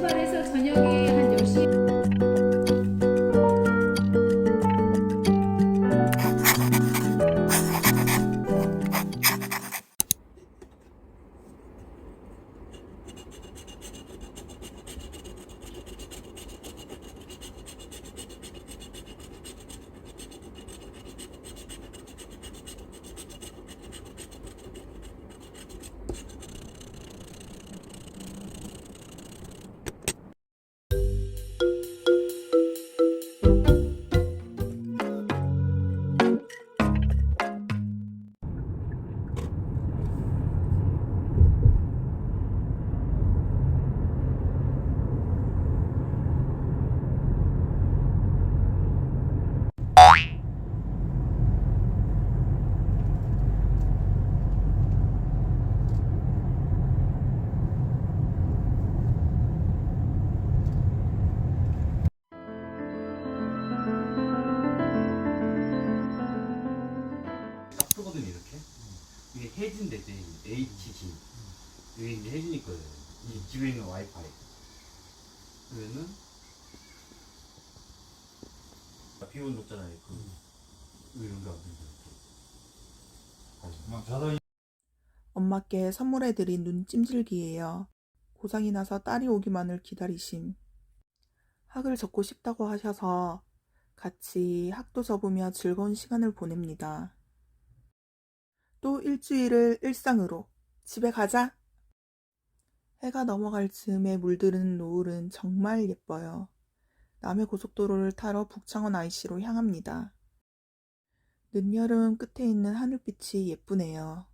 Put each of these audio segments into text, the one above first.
parece 이게 해진대지 HG 여기 이제 해진이 거예요. 이 집에 있는 와이파이. 그러면은 비온 높잖아요 그 이런 거막 자동이 엄마께 선물해드린 눈 찜질기예요. 고장이 나서 딸이 오기만을 기다리심. 학을 접고 싶다고 하셔서 같이 학도 접으며 즐거운 시간을 보냅니다. 또 일주일을 일상으로 집에 가자. 해가 넘어갈 즈음에 물드는 노을은 정말 예뻐요. 남해 고속도로를 타러 북창원 IC로 향합니다. 늦여름 끝에 있는 하늘빛이 예쁘네요.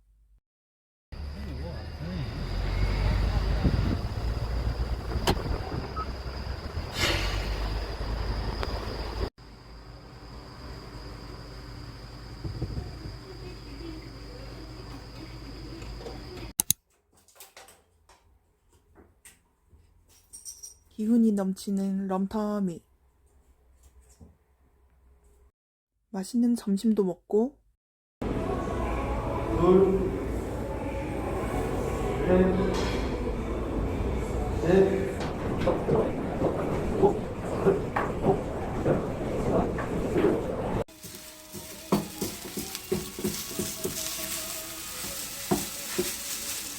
기운이 넘치는 럼터미. 맛있는 점심도 먹고. 둘, 셋, 넷,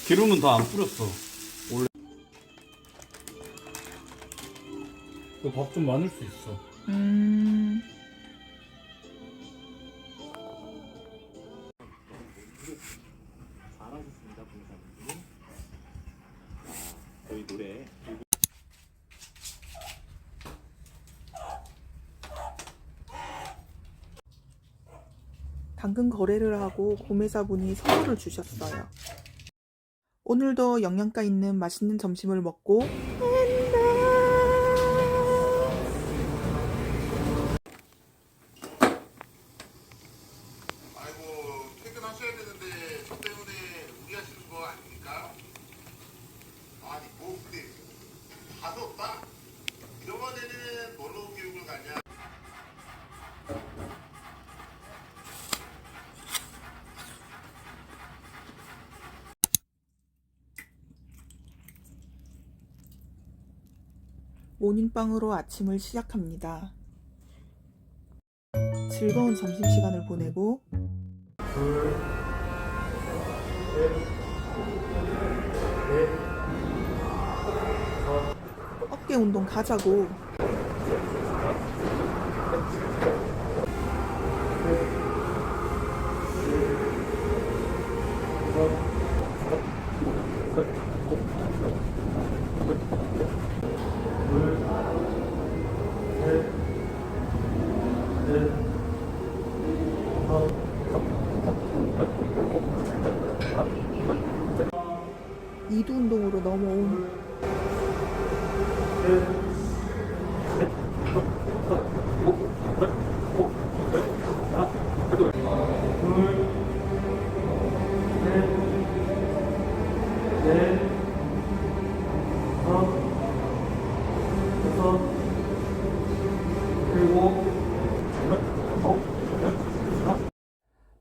기름은 더안 뿌렸어 밥 좀 많을 수 있어. 음 저희 당근 거래를 하고 구매자분이 선물을 주셨어요. 오늘도 영양가 있는 맛있는 점심을 먹고 다도 없다? 이번에는 뭘로 교육을 가냐? 모닝빵으로 아침을 시작합니다. 즐거운 점심시간을 보내고 어 운동 가자고. 이두 운동으로 넘어온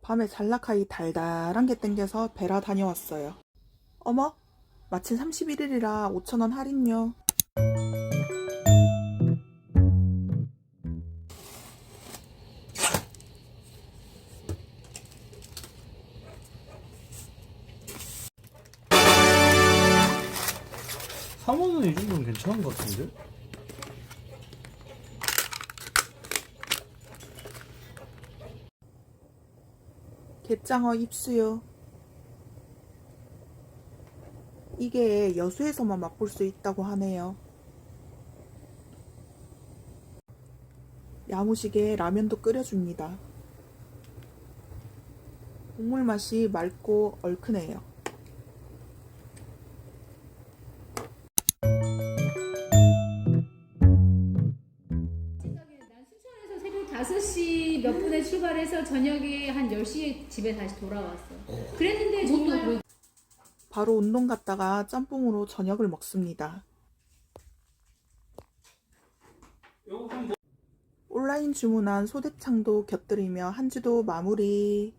밤에 잘라카이 달달한 게 땡겨서 베라 다녀왔어요. 어머, 마침 31일이라 5천원 할인요. 삼원은이 정도면 괜찮은 것 같은데? 갯장어 입수요. 이게 여수에서만 맛볼 수 있다고 하네요. 야무지게 라면도 끓여줍니다. 국물 맛이 맑고 얼큰해요. 생각에 난 순천에서 새벽 5시 몇 분에 출발해서 저녁에 한 10시에 집에 다시 돌아왔어. 그랬는데 정말 그 바로 운동 갔다가 짬뽕으로 저녁을 먹습니다. 온라인 주문한 소대창도 곁들이며 한 주도 마무리.